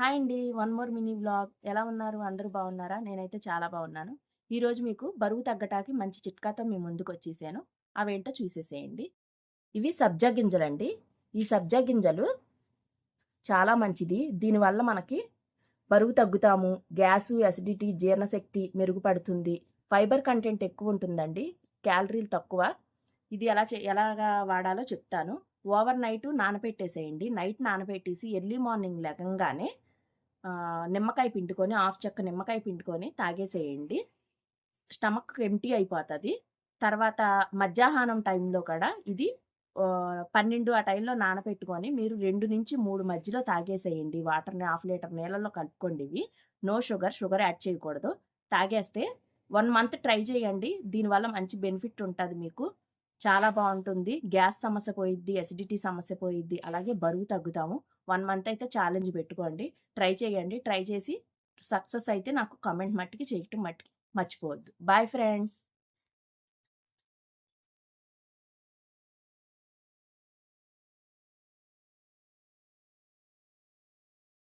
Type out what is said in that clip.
Hi అండి. One more mini vlog. ఎలా ఉన్నారు? అందరూ బాగున్నారా? నేనైతే చాలా బాగున్నాను. ఈరోజు మీకు బరువు తగ్గటానికి మంచి చిట్కాతో మీ ముందుకొచ్చేసాను. అవేంటో చూసేసేయండి. ఇవి సబ్జా గింజలండి. ఈ సబ్జా గింజలు చాలా మంచిది. దీనివల్ల మనకి బరువు తగ్గుతాము. గ్యాసు, అసిడిటీ, జీర్ణశక్తి మెరుగుపడుతుంది. ఫైబర్ కంటెంట్ ఎక్కువ ఉంటుందండి. క్యాలరీలు తక్కువ. ఇది ఎలా చే ఎలాగా వాడాలో చెప్తాను. ఓవర్ నైట్ నానపెట్టేసేయండి. నైట్ నానపెట్టేసి ఎర్లీ మార్నింగ్ లెగంగానే నిమ్మకాయ పిండుకొని హాఫ్ చెక్క నిమ్మకాయ పిండుకొని తాగేసేయండి. స్టమక్ ఎంటీ అయిపోతుంది తర్వాత మధ్యాహ్నం టైంలో కూడా ఇది పన్నెండు ఆ టైంలో నానపెట్టుకొని మీరు 2-3 మధ్యలో తాగేసేయండి. వాటర్‌ని హాఫ్ లీటర్ నీళ్ళలో కలుపుకోండి ఇవి. No sugar. షుగర్ యాడ్ చేయకూడదు. తాగేస్తే వన్ మంత్ ట్రై చేయండి. దీనివల్ల మంచి బెనిఫిట్ ఉంటుంది మీకు. చాలా బాగుంటుంది గ్యాస్ సమస్య పోయిద్ది. అసిడిటీ సమస్య పోయిద్ది. అలాగే బరువు తగ్గుతాము. వన్ మంత్ అయితే ఛాలెంజ్ పెట్టుకోండి. ట్రై చేయండి. ట్రై చేసి సక్సెస్ అయితే నాకు కమెంట్ మట్టికి చేయటం మట్టికి మర్చిపోవద్దు. Bye friends.